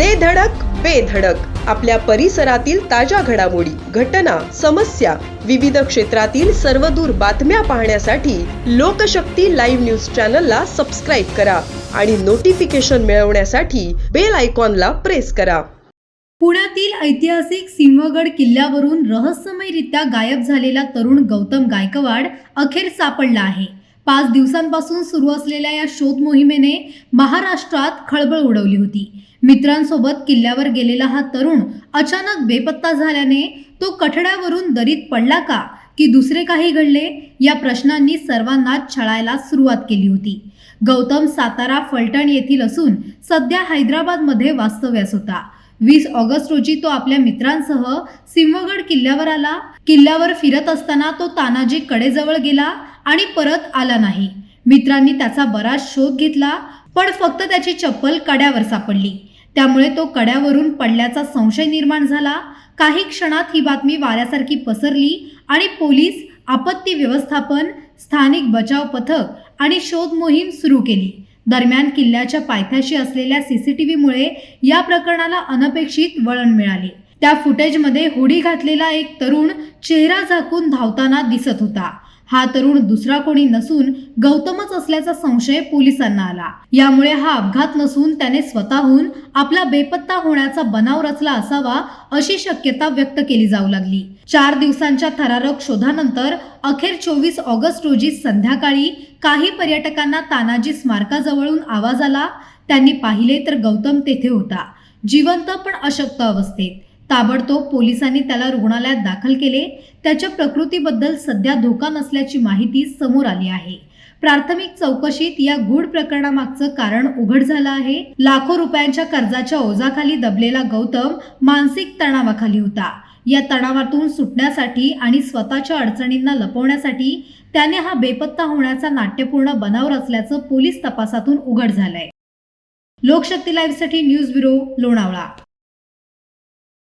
दे धडक बेधडक आपल्या परिसरातील ताज्या घडामोडी घटना समस्या विविध क्षेत्रातील सर्वदूर बातम्या पाहण्यासाठी लोकशक्ती लाईव्ह न्यूज चॅनलला सबस्क्राईब करा आणि नोटिफिकेशन मिळवण्यासाठी बेल आयकॉनला प्रेस करा. पुण्यातील ऐतिहासिक सिंहगड किल्ल्यावरून रहस्यमयरित्या गायब झालेला तरुण गौतम गायकवाड अखेर सापडला आहे. पाच दिवसांपासून सुरू असलेल्या या शोध मोहिमेने महाराष्ट्रात खळबळ उडवली होती. मित्रांसोबत किल्ल्यावर गेलेला हा तरुण अचानक बेपत्ता झाल्याने तो कठड्यावरून दरीत पडला का? की दुसरे काही घडले? या प्रश्नांनी सर्वांनाच छळायला सुरुवात केली होती. गौतम सातारा फलटण येथील असून सध्या हैदराबादमध्ये वास्तव्यास होता. वीस ऑगस्ट रोजी तो आपल्या मित्रांसह सिंहगड किल्ल्यावर आला. किल्ल्यावर फिरत असताना तो तानाजी कडेजवळ गेला. आणि परत आला नाही. मित्रांनी त्याचा बराच शोध घेतला पण फक्त त्याची चप्पल कड्यावर सापडली. त्यामुळे तो कड्यावरून पडल्याचा संशय निर्माण झाला. काही क्षणात ही बातमी वाऱ्यासारखी पसरली आणि पोलीस आपत्ती व्यवस्थापन स्थानिक बचाव पथक आणि शोध मोहीम सुरू केली. दरम्यान किल्ल्याच्या पायथ्याशी असलेल्या सीसीटीव्हीमुळे या प्रकरणाला अनपेक्षित वळण मिळाले. त्या फुटेजमध्ये होडी घातलेला एक तरुण चेहरा झाकून धावताना दिसत होता. हा तरुण दुसरा कोणी नसून गौतमच असल्याचा संशय पोलिसांना आला. यामुळे हा अपघात नसून त्याने स्वतःहून आपला बेपत्ता होण्याचा बनाव रचला असावा अशी शक्यता व्यक्त केली जाऊ लागली. चार दिवसांच्या थरारक शोधानंतर अखेर चोवीस ऑगस्ट रोजी संध्याकाळी काही पर्यटकांना तानाजी स्मारकाजवळून आवाज आला. त्यांनी पाहिले तर गौतम तेथे होता. जिवंत पण अशक्त अवस्थेत. ताबडतोब पोलिसांनी त्याला रुग्णालयात दाखल केले. त्याच्या प्रकृतीबद्दल सध्या धोका नसल्याची माहिती समोर आली आहे. प्राथमिक चौकशीत या गूढ प्रकरणामागचं कारण उघड झालं आहे. लाखो रुपयांच्या कर्जाच्या ओझाखाली दबलेला गौतम मानसिक तणावाखाली होता. या तणावातून सुटण्यासाठी आणि स्वतःच्या अडचणींना लपवण्यासाठी त्याने हा बेपत्ता होण्याचा नाट्यपूर्ण बनाव रचल्याचं पोलीस तपासातून उघड झालंय. लोकशक्ती लाईव्हसाठी न्यूज ब्युरो लोणावळा.